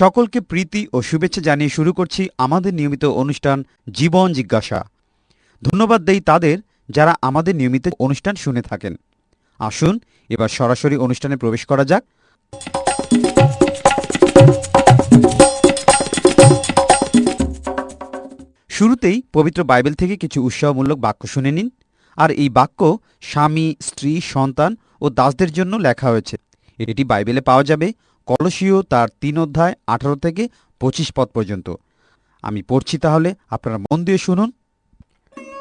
সকলকে প্রীতি ও শুভেচ্ছা জানিয়ে শুরু করছি আমাদের নিয়মিত অনুষ্ঠান জীবন জিজ্ঞাসা। ধন্যবাদ দেই তাদের যারা আমাদের নিয়মিত অনুষ্ঠান শুনে থাকেন। আসুন, এবার সরাসরি অনুষ্ঠানে প্রবেশ করা যাক। শুরুতেই পবিত্র বাইবেল থেকে কিছু উৎসাহমূলক বাক্য শুনে নিন। আর এই বাক্য স্বামী, স্ত্রী, সন্তান ও দাসদের জন্য লেখা হয়েছে। এটি বাইবেলে পাওয়া যাবে। কলসীয় তার তিন অধ্যায় আঠারো থেকে পঁচিশ পদ পর্যন্ত। আমি পড়ছি তাহলে আপনারা মন দিয়ে শুনুন।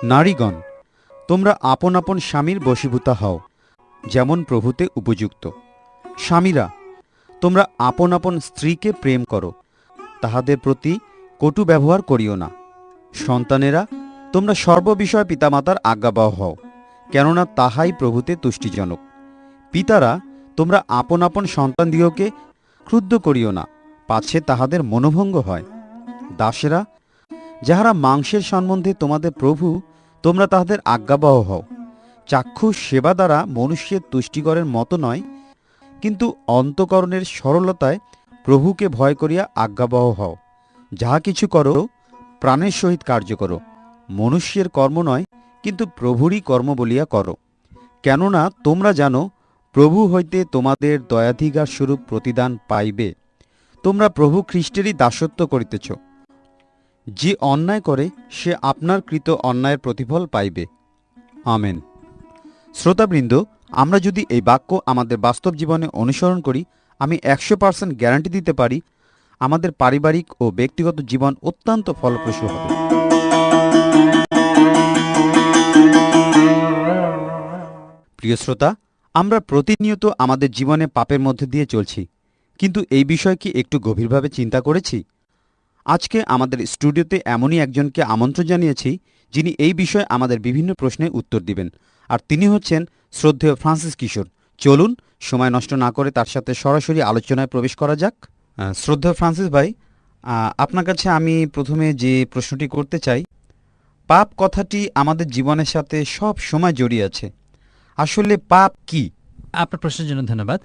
নারীগণ, তোমরা আপন আপন স্বামীর বশীভূতা হও, যেমন প্রভুতে উপযুক্ত। স্বামীরা, তোমরা আপন আপন স্ত্রীকে প্রেম করো, তাহাদের প্রতি কটু ব্যবহার করিও না। সন্তানেরা, তোমরা সর্ববিষয় পিতামাতার আজ্ঞাবহ হও, কেননা তাহাই প্রভুতে তুষ্টিজনক। পিতারা, তোমরা আপন আপন সন্তানদিগকে ক্রুদ্ধ করিও না, পাছে তাহাদের মনোভঙ্গ হয়। দাসেরা, যাহারা মাংসের সম্বন্ধে তোমাদের প্রভু, তোমরা তাহাদের আজ্ঞাবহ হও। চাক্ষুষ সেবা দ্বারা মনুষ্যের তুষ্টিকরের মতো নয়, কিন্তু অন্তকরণের সরলতায় প্রভুকে ভয় করিয়া আজ্ঞাবহ হও। যাহা কিছু করো, প্রাণের সহিত কার্য করো। মনুষ্যের কর্ম নয়, কিন্তু প্রভুরই কর্ম বলিয়া করো। কেননা তোমরা জানো প্রভু হইতে তোমাদের দয়াধিকার স্বরূপ প্রতিদান পাইবে। তোমরা প্রভু খ্রিস্টেরই দাসত্ব করিতেছ। যে অন্যায় করে, সে আপনার কৃত অন্যায়ের প্রতিফল পাইবে। আমেন। শ্রোতাবৃন্দ, আমরা যদি এই বাক্য আমাদের বাস্তব জীবনে অনুসরণ করি, আমি একশো পার্সেন্ট গ্যারান্টি দিতে পারি, আমাদের পারিবারিক ও ব্যক্তিগত জীবন অত্যন্ত ফলপ্রসূ হবে। প্রিয় শ্রোতা আমরা প্রতিনিয়ত আমাদের জীবনে পাপের মধ্যে দিয়ে চলছি। কিন্তু এই বিষয় কি একটু গভীরভাবে চিন্তা করেছি? আজকে আমাদের স্টুডিওতে এমনই একজনকে আমন্ত্রণ জানিয়েছি, যিনি এই বিষয়ে আমাদের বিভিন্ন প্রশ্নের উত্তর দিবেন। আর তিনি হচ্ছেন শ্রদ্ধেয় ফ্রান্সিস কিশোর। চলুন, সময় নষ্ট না করে তার সাথে সরাসরি আলোচনায় প্রবেশ করা যাক। শ্রদ্ধেয় ফ্রান্সিস ভাই আপনার কাছে আমি প্রথমে যে প্রশ্নটি করতে চাই, পাপ কথাটি আমাদের জীবনের সাথে সব সময় জড়িয়ে আছে। আসলে পাপ কি? আপনার প্রশ্নের জন্য ধন্যবাদ।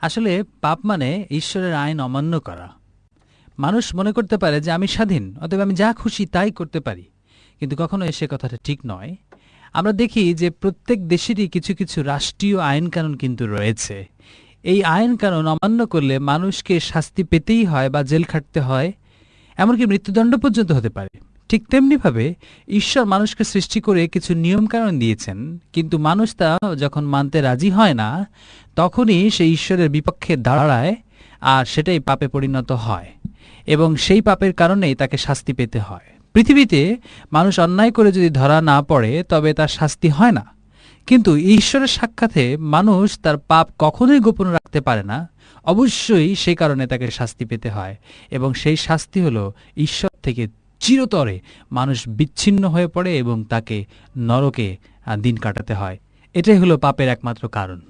আসলে পাপ মানে ঈশ্বরের আইন অমান্য করা। মানুষ মনে করতে পারে যে আমি স্বাধীন, অতএব আমি যা খুশি তাই করতে পারি। কিন্তু কখনো সে কথাটা ঠিক নয়। আমরা দেখি যে প্রত্যেক দেশেরই কিছু কিছু রাষ্ট্রীয় আইন কানুন কিন্তু রয়েছে। এই আইন কানুন অমান্য করলে মানুষকে শাস্তি পেতেই হয় বা জেল খাটতে হয়, এমনকি মৃত্যুদণ্ড পর্যন্ত হতে পারে। ঠিক তেমনিভাবে ঈশ্বর মানুষকে সৃষ্টি করে কিছু নিয়মকানুন দিয়েছেন, কিন্তু মানুষ তা যখন মানতে রাজি হয় না, তখনই সে ঈশ্বরের বিপক্ষে দাঁড়ায় আর সেটাই পাপে পরিণত হয় এবং সেই পাপের কারণেই তাকে শাস্তি পেতে হয়। পৃথিবীতে মানুষ অন্যায় করে যদি ধরা না পড়ে, তবে তার শাস্তি হয় না। কিন্তু ঈশ্বরের সাক্ষাতে মানুষ তার পাপ কখনোই গোপন রাখতে পারে না। অবশ্যই সেই কারণে তাকে শাস্তি পেতে হয় এবং সেই শাস্তি হলো ঈশ্বর থেকে চিরতরে মানুষ বিচ্ছিন্ন হয়ে পড়ে এবং তাকে নরকে দিন কাটাতে হয়। এটাই হলো পাপের একমাত্র কারণ।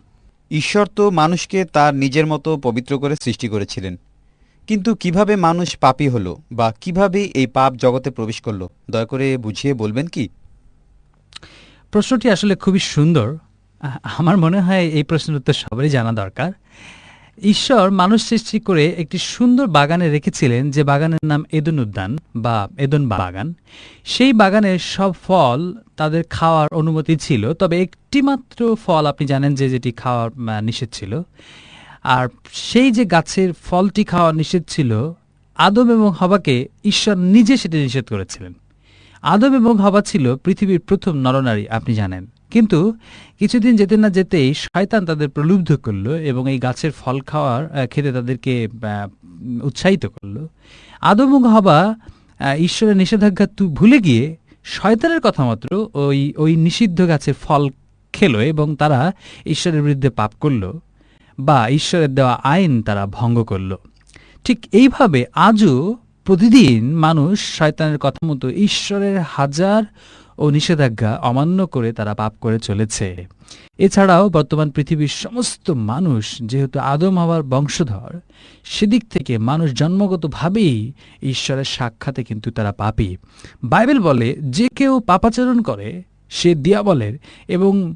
ঈশ্বর তো মানুষকে তার নিজের মতো পবিত্র করে সৃষ্টি করেছিলেন। কিন্তু কীভাবে মানুষ পাপী হলো বা কীভাবে এই পাপ জগতে প্রবেশ করল দয়া করে বুঝিয়ে বলবেন কি? প্রশ্নটি আসলে খুবই সুন্দর। আমার মনে হয় এই প্রশ্নের উত্তর সবারই জানা দরকার। ঈশ্বর মানুষ সৃষ্টি করে একটি সুন্দর বাগানে রেখেছিলেন যে বাগানের নাম এদন উদ্যান বা এদন বাগান। সেই বাগানের সব ফল তাদের খাওয়ার অনুমতি ছিল, তবে একটি মাত্র ফল আপনি জানেন যে যেটি খাওয়ার নিষেধ ছিল। আর সেই যে গাছের ফলটি খাওয়া নিষেধ ছিল, আদম এবং হবাকে ঈশ্বর নিজে সেটি নিষেধ করেছিলেন। আদম এবং হবা ছিল পৃথিবীর প্রথম নরনারী, আপনি জানেন। কিন্তু কিছুদিন যেতে না যেতেই শয়তান তাদের প্রলুব্ধ করল এবং এই গাছের ফল খাওয়ার খেতে তাদেরকে উৎসাহিত করল। আদম হবা ঈশ্বরের নিষেধাজ্ঞা তু- ভুলে গিয়ে শয়তানের কথা মাত্র ওই ওই নিষিদ্ধ গাছের ফল খেলো এবং তারা ঈশ্বরের বিরুদ্ধে পাপ করল বা ঈশ্বরের দেওয়া আইন তারা ভঙ্গ করল। ঠিক এইভাবে আজও প্রতিদিন মানুষ শয়তানের কথা মতো ঈশ্বরের হাজার ও নিষেধাজ্ঞা অমান্য করে তারা পাপ করে চলেছে। এছাড়াও বর্তমান পৃথিবীর সমস্ত মানুষ, যেহেতু আদম হওয়ার বংশধর, সেদিক থেকে মানুষ জন্মগতভাবেই ঈশ্বরের সাক্ষাতে কিন্তু তারা পাপী। বাইবেল বলে, যে কেউ পাপাচরণ করে, সে দিয়াবলের। এবং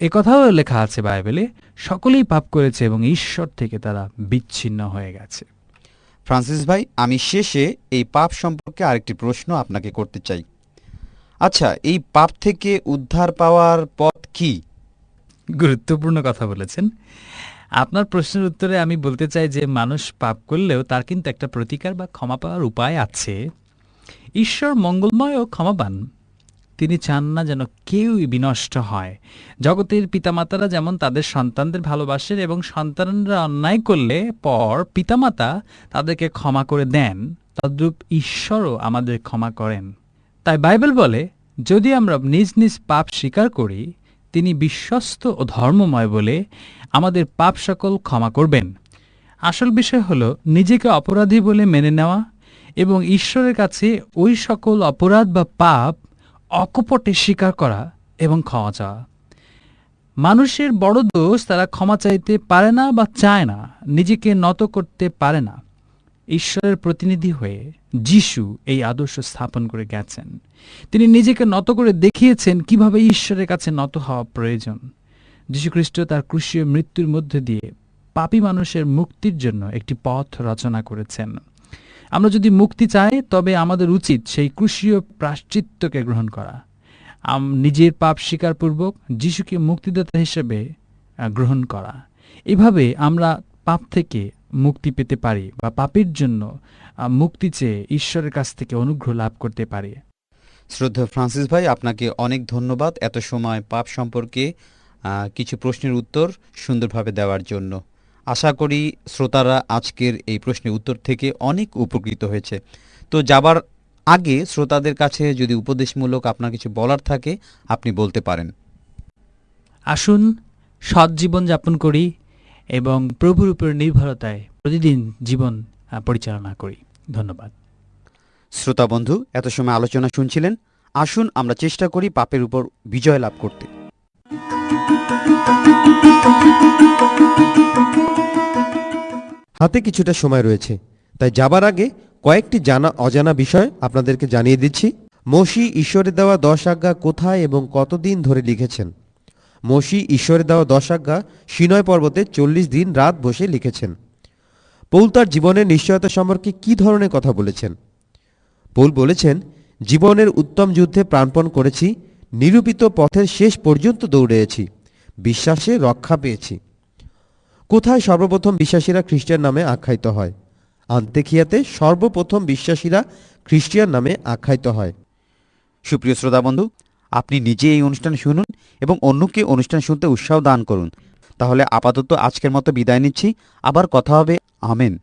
একথাও লেখা আছে বাইবেলে, সকলেই পাপ করেছে এবং ঈশ্বর থেকে তারা বিচ্ছিন্ন হয়ে গেছে। ফ্রান্সিস ভাই, আমি শেষে এই পাপ সম্পর্কে আরেকটি প্রশ্ন আপনাকে করতে চাই। আচ্ছা এই পাপ থেকে উদ্ধার পাওয়ার পথ কি? গুরুত্বপূর্ণ কথা বলেছেন। আপনার প্রশ্নের উত্তরে আমি বলতে চাই যে, মানুষ পাপ করলেও তার কিন্তু একটা প্রতিকার বা ক্ষমা পাওয়ার উপায় আছে। ঈশ্বর মঙ্গলময় ও ক্ষমাবান। তিনি চান না যেন কেউই বিনষ্ট হয়। জগতের পিতামাতারা যেমন তাদের সন্তানদের ভালোবাসেন এবং সন্তানরা অন্যায় করলে পর পিতামাতা তাদেরকে ক্ষমা করে দেন। তদ্রূপ ঈশ্বরও আমাদের ক্ষমা করেন। তাই বাইবেল বলে, যদি আমরা নিজ নিজ পাপ স্বীকার করি, তিনি বিশ্বস্ত ও ধর্মময় বলে আমাদের পাপ সকল ক্ষমা করবেন। আসল বিষয় হল, নিজেকে অপরাধী বলে মেনে নেওয়া এবং ঈশ্বরের কাছে ওই সকল অপরাধ বা পাপ অকপটে স্বীকার করা এবং ক্ষমা চাওয়া। মানুষের বড় দোষ তারা ক্ষমা চাইতে পারে না বা চায় না, নিজেকে নত করতে পারে না। ঈশ্বরের প্রতিনিধি হয়ে যিশু এই আদর্শ স্থাপন করে গেছেন। তিনি নিজেকে নত করে দেখিয়েছেন কীভাবে ঈশ্বরের কাছে নত হওয়া প্রয়োজন। যীশুখ্রিস্ট তার ক্রুশীয় মৃত্যুর মধ্যে দিয়ে পাপী মানুষের মুক্তির জন্য একটি পথ রচনা করেছেন। আমরা যদি মুক্তি চাই, তবে আমাদের উচিত সেই ক্রুশীয় প্রাশ্চিত্যকে গ্রহণ করা। নিজের পাপ স্বীকারপূর্বক যিশুকে মুক্তিদাতা হিসেবে গ্রহণ করা। এভাবে আমরা পাপ থেকে মুক্তি পেতে পারি বা পাপের জন্য মুক্তি চেয়ে ঈশ্বরের কাছ থেকে অনুগ্রহ লাভ করতে পারি। শ্রদ্ধা ফ্রান্সিস ভাই আপনাকে অনেক ধন্যবাদ এত সময় পাপ সম্পর্কে কিছু প্রশ্নের উত্তর সুন্দরভাবে দেওয়ার জন্য। আশা করি শ্রোতারা আজকের এই প্রশ্নের উত্তর থেকে অনেক উপকৃত হয়েছে। তো যাবার আগে শ্রোতাদের কাছে যদি উপদেশমূলক আপনার কিছু বলার থাকে আপনি বলতে পারেন। আসুন সৎ জীবন যাপন করি। এবং প্রভুর উপর নির্ভরতায় প্রতিদিন জীবন পরিচালনা করি। ধন্যবাদ। শ্রোতা বন্ধু এত সময় আলোচনা শুনছিলেন? আসুন আমরা চেষ্টা করি পাপের উপর বিজয় লাভ করতে। হাতে কিছুটা সময় রয়েছে। তাই যাবার আগে কয়েকটি জানা অজানা বিষয় আপনাদেরকে জানিয়ে দিচ্ছি। মসি ঈশ্বরের দেওয়া দশ আজ্ঞা কোথায় এবং কতদিন ধরে লিখেছেন? মসি ঈশ্বরের দেওয়া দশাজ্ঞা সিনয় পর্বতে চল্লিশ দিন রাত বসে লিখেছেন। পৌল তার জীবনের নিশ্চয়তা সম্পর্কে কি ধরনের কথা বলেছেন? পৌল বলেছেন, জীবনের উত্তম যুদ্ধে প্রাণপণ করেছি, নিরূপিত পথের শেষ পর্যন্ত দৌড়েছি, বিশ্বাসে রক্ষা পেয়েছি। কোথায় সর্বপ্রথম বিশ্বাসীরা খ্রিস্টান নামে আখ্যায়িত হয়? আন্তেখিয়াতে সর্বপ্রথম বিশ্বাসীরা খ্রিস্টিয়ান নামে আখ্যায়িত হয়। সুপ্রিয় শ্রোতা বন্ধু আপনি নিজে এই অনুষ্ঠান শুনুন এবং অন্যকে অনুষ্ঠান শুনতে উৎসাহ দান করুন। তাহলে আপাতত আজকের মতো বিদায় নিচ্ছি। আবার কথা হবে। আমেন।